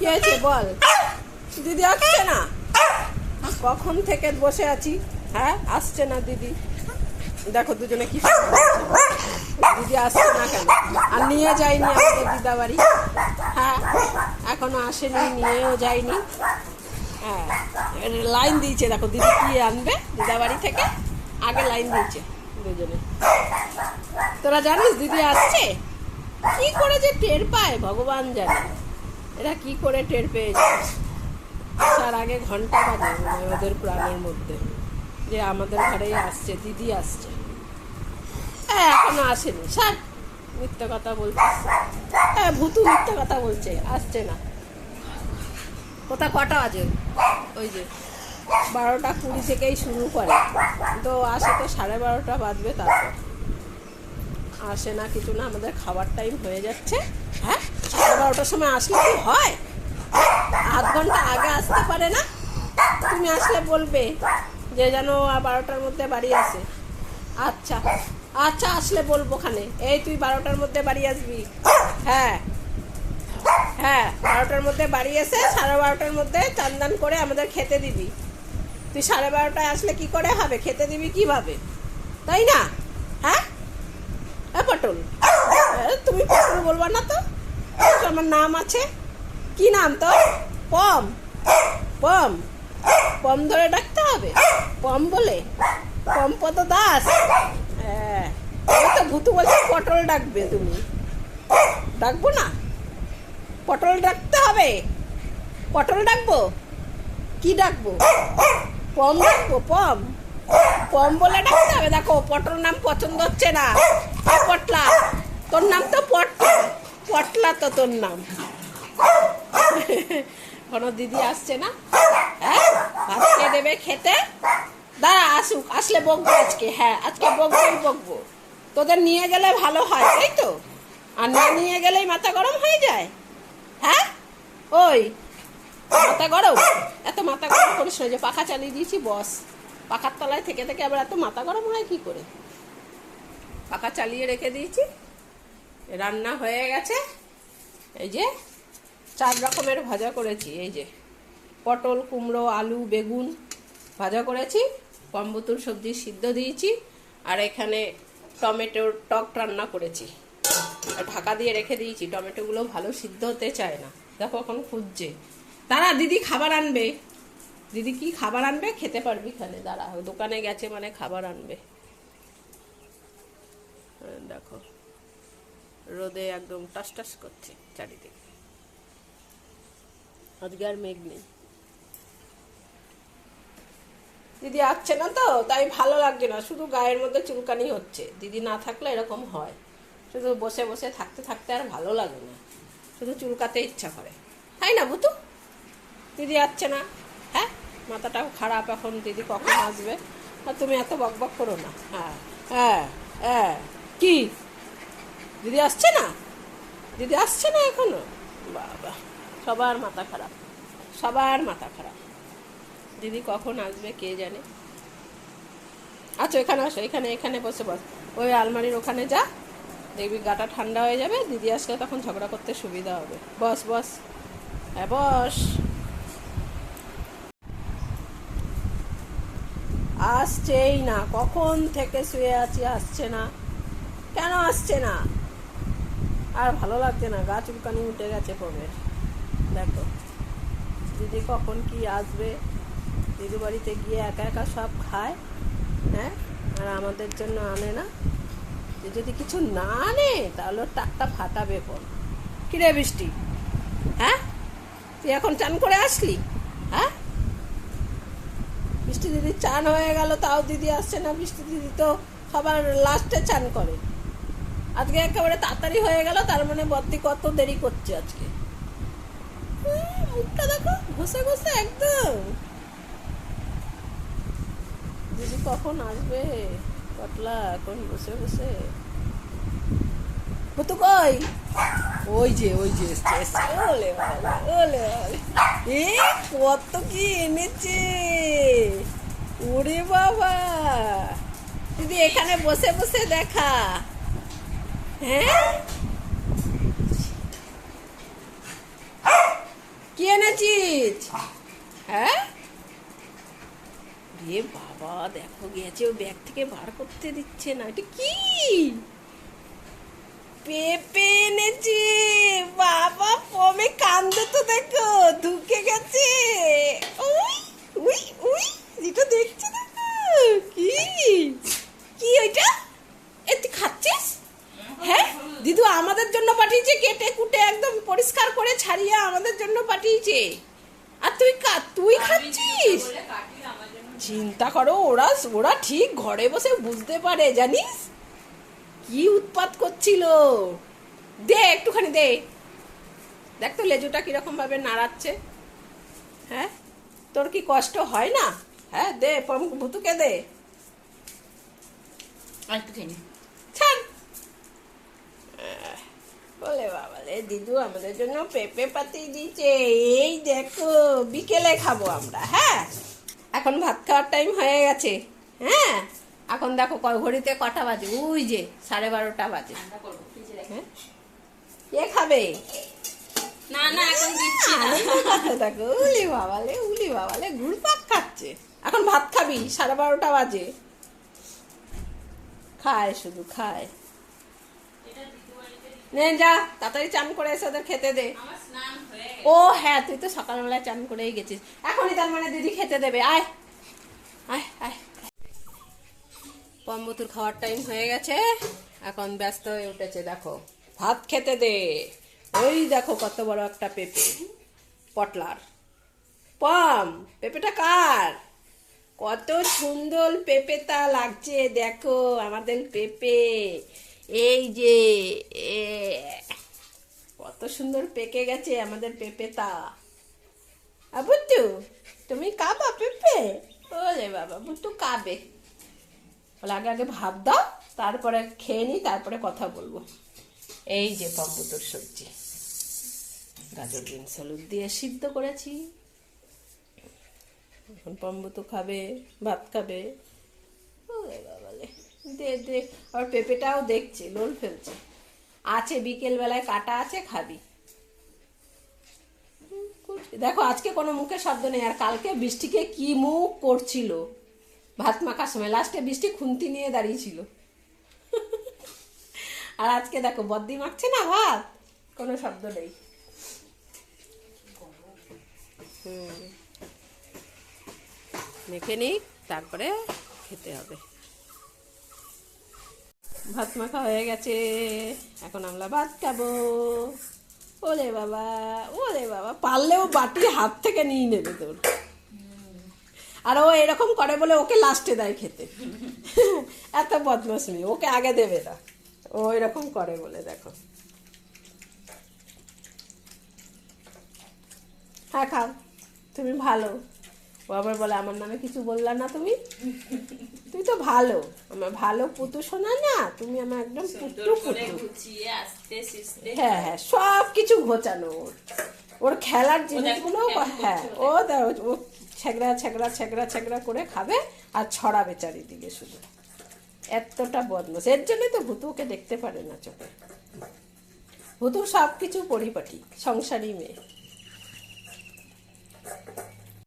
কি হয়েছে বল? দিদি আসছে না? কখন থেকে বসে আছি? হ্যাঁ আসছে না দিদি। দেখো দুজনে কি। দিদি আসছে না কেন? আর নিয়ে যায়নি আমাদের দিদা বাড়ি হ্যাঁ এখনও আসেনি, নিয়েও যায়নি। হ্যাঁ লাইন দিয়েছে, দেখো দিদি কি আনবে দিদা বাড়ি থেকে? আগে লাইন দিয়েছে দুজনে। তোরা জানিস দিদি আসছে? কি করে যে টের পায়, ভগবান জানে। এরা কি করে টের পেয়ে যায় তার আগে ঘণ্টা বাজে ওদের প্রাণের মধ্যে। যে আমাদের ঘরেই আসছে, দিদি আসছে। হ্যাঁ এখনও আসেনি। স্যার, মিথ্যা কথা বলছে। হ্যাঁ ভুতু মিথ্যা কথা বলছে, আসছে না। কোথা কটা বাজে? ওই যে বারোটা কুড়ি থেকেই শুরু করে। তো আসে তো সাড়ে বারোটা বাজবে তারপর। আসে না কিছু না, আমাদের খাবার টাইম হয়ে যাচ্ছে। বারোটার সময় আসলে কি হয়? আধ ঘণ্টা আগে আসতে পারে না? তুমি আসলে বলবে যে যেন বারোটার মধ্যে বাড়ি আসে। আচ্ছা আচ্ছা আসলে বলব ওখানে। এই তুই বারোটার মধ্যে বাড়ি আসবি। হ্যাঁ হ্যাঁ বারোটার মধ্যে বাড়ি এসে সাড়ে বারোটার মধ্যে চান্দান করে আমাদের খেতে দিবি। তুই সাড়ে বারোটায় আসলে কি করে হবে? খেতে দিবি কীভাবে? তাই না? হ্যাঁ? হ্যাঁ পটল। তুমি পটল বলবা না তো? আমার নাম আছে? কি নাম তো পম। পম। পম ধরে ডাকতে হবে? পম বলে? পম্পত দাস? হ্যাঁ। তো ভুতু বলছে পটল ডাকবে তুমি। ডাকবো না? পটল ডাকতে হবে? পটল ডাকবো? কি ডাকবো? পম ডাকবো, পম? পম বলে ডাকতে হবে? দেখো, পটল নাম পছন্দ হচ্ছে না। পটলা তোর নাম তো পটলা পটলা তো তোর নাম। কোনো দিদি আসছে না? হ্যাঁ? ভাত খেয়ে দেবে খেতে? দাঁড়া, আসুক। আসলে বকবো আজকে। হ্যাঁ আজকে বকবোই বকবো। তোদের নিয়ে গেলে ভালো হয়, তাই তো? আর না নিয়ে গেলেই মাথা গরম হয়ে যায়। হ্যাঁ? ওই, মাথা গরম? এত মাথা গরম করিস না পাখা চালিয়ে দিয়েছি, বস। পাখার তলায় থেকে থেকে আবার এত মাথা গরম হয় কি করে? পাখা চালিয়ে রেখে দিয়েছি। রান্না হয়ে গেছে। এই যে চার রকমের ভাজা করেছি এই যে পটল কুমড়ো আলু বেগুন ভাজা করেছি কম্বুতুর সবজি সিদ্ধ দিয়েছি আর এখানে টমেটোর টক রান্না করেছি। আর ঢাকা দিয়ে রেখে দিয়েছি টমেটোগুলো ভালো সিদ্ধ হতে চায় না। দেখো এখন খুঁজছে। তারা দিদি খাবার আনবে। দিদি কি খাবার আনবে? খেতে পারবি খানে দাঁড়া। দোকানে গেছে মানে খাবার আনবে। হ্যাঁ, দেখো। রোদে একদম টাস টাস করছে চারিদিকে। আজকে আর মেঘ নেই। দিদি আসছে না তো, তাই ভালো লাগছে না, শুধু গায়ের মধ্যে চুলকানি হচ্ছে। দিদি না থাকলে এরকম হয়। শুধু বসে বসে থাকতে থাকতে আর ভালো লাগে না। শুধু চুলকাতে ইচ্ছা করে। তাই না বুতু? দিদি আসছে না। হ্যাঁ? মাথাটাও খারাপ এখন, দিদি কখন আসবে? আর তুমি এত বক বক করো না। হ্যাঁ হ্যাঁ হ্যাঁ। কি? দিদি আসছে না? দিদি আসছে না এখনও? বাবা, সবার মাথা খারাপ, সবার মাথা খারাপ। দিদি কখন আসবে কে জানে? আচ্ছা এখানে আসো, এখানে এখানে বসে বস। ওই আলমারির ওখানে যা, দেখবি গাটা ঠান্ডা হয়ে যাবে, দিদি আসলে তখন ঝগড়া করতে সুবিধা হবে। বস বস। হ্যাঁ বস। আসছেই না, কখন থেকে শুয়ে আছি, আসছে না। কেন আসছে না? আর ভালো লাগছে না গাছ চুলকানি উঠে গেছে পমের দেখো, দিদি কখন কি আসবে? দিদি বাড়িতে গিয়ে একা একা সব খায় হ্যাঁ? আর আমাদের জন্য আনে না? যদি কিছু না আনে, তাহলে টাকটা ফাটাবে পর কিরে বৃষ্টি? হ্যাঁ? তুই এখন চান করে আসলি? হ্যাঁ? বৃষ্টি দিদি চান হয়ে গেল, তাও দিদি আসছে না, বৃষ্টি দিদি তো সবার লাস্টে চান করে। আজকে একেবারে তাড়াতাড়ি হয়ে গেল, তার মানে বদ্দি কত দেরি করছে আজকে। মুখটা দেখো, ঘষে ঘষে একদম। দিদি কখন আসবে? পটলা এখন বসে বসে? ভুতু কই? ওই যে ওই যে ওলে ওলে এ, কত কি এনেছে? ওরে বাবা। দিদি, এখানে বসে বসে দেখা। হ্যাঁ কি এনেছিস? হ্যাঁ? রে বাবা, দেখো গেছে ও ব্যাগ থেকে বার করতে দিচ্ছে না। এটা কি? পেপে এনেছি। বাবা পমে কান্দে তো দেখো ঢুকে গেছে উই উই উই যেটা দেখছি দেখো কি কি ওইটা এ তুই খাচ্ছিস হ্যাঁ দিদু আমাদের জন্য পাঠিয়েছে কেটে কুটে একদম পরিষ্কার করে ছাড়িয়ে আমাদের জন্য পাঠিয়েছে। আর তুই তুই খাচ্ছিস? চিন্তা করো ওরা ওরা ঠিক ঘরে বসে বুঝতে পারে জানিস? কি উৎপাত করছিল। দে একটুখানি দে। দেখ তো লেজুটা কীরকম ভাবে নাড়াচ্ছে। হ্যাঁ? তোর কি কষ্ট হয় না? হ্যাঁ দে পম- ভুতুকে দে। আর একটু খেয়ে নে। ছাড় আহ, বলে বাবা রে দিদু আমাদের জন্য পেঁপে পাতি দিয়েছে। এই দেখো বিকেলে খাব আমরা হ্যাঁ? এখন ভাত খাওয়ার টাইম হয়ে গেছে হ্যাঁ? এখন দেখো ঘড়িতে কটা বাজে? ওই যে সাড়ে বারোটা বাজে। হ্যাঁ? কে খাবে? না না এখন দিচ্ছি দেখো উলি বাবালে উলি বাবালে ঘুরপাক খাচ্ছে। এখন ভাত খাবি সাড়ে বারোটা বাজে। খায় শুধু খায়। নে যা তাড়াতাড়ি চান করে এসে ওদের খেতে দে। ও হ্যাঁ তুই তো সকালবেলায় চান করেই গেছিস। এখনই তার মানে দিদি খেতে দেবে। আয় আয় আয়। পম্বতুর খাওয়ার টাইম হয়ে গেছে। এখন ব্যস্ত হয়ে উঠেছে দেখো। ভাত খেতে দে। ওই দেখো কত বড় একটা পেঁপে। পটলার। পম পেঁপেটা কার? কত সুন্দর পেঁপেটা লাগছে দেখো আমাদের পেঁপে। এই যে কত সুন্দর পেকে গেছে আমাদের পেঁপেটা। আর বুট্টু তুমি কাবা পেঁপে? ওরে বাবা বুট্টু কাবে বলে আগে আগে ভাব দাও, তারপরে খেয়ে নি, তারপরে কথা বলব। এই যে পম্বুতুর সবজি। গাজর বিনস হলুদ দিয়ে সিদ্ধ করেছি। এখন পম্বুতু খাবে, ভাত খাবে। ওরে বাবালে আর পেঁপেটাও দেখছে, লোল ফেলছে। আছে বিকেল বেলায় কাটা আছে, খাবি। দেখো, আজকে কোনো মুখে শব্দ নেই, আর কালকে বৃষ্টিকে কি মুখ করছিল? ভাত মাখার সময়। লাস্টে বৃষ্টি খুন্তি নিয়ে দাঁড়িয়েছিল। আর আজকে দেখো, বদ্দি মাখছে না ভাত? কোনো শব্দ নেই। মেখে নিই তারপরে খেতে হবে। ভাত মাখা হয়ে গেছে। এখন আমরা ভাত খাব। ওরে বাবা ওরে বাবা, পারলেও বাটি হাত থেকে নিয়ে নেবে তোর। আর ও এরকম করে বলে ওকে লাস্টে দেয় খেতে। এত বদমাস ওকে আগে দেবে না। ও এরকম করে বলে, দেখো। হ্যাঁ খাও। তুমি ভালো। ও আবার বলে আমার নামে কিছু বললা না তুমি? তুই তো ভালো। আমার ভালো পুতু শোনা না। তুমি আমার একদম আস্তে সিস্তে। হ্যাঁ হ্যাঁ সব কিছু ঘোচানো ওর। ওর খেলার জিনিসগুলো হ্যাঁ ও ও ছেগড়া ছেঁকড়া ছেগড়া ছেগড়া করে খাবে আর ছড়াবে চারিদিকে শুধু। এতটা বদমাস এর জন্যই তো ভুতু ওকে দেখতে পারে না চোখে। ভুতু সব কিছু পরিপাটি সংসারী মেয়ে।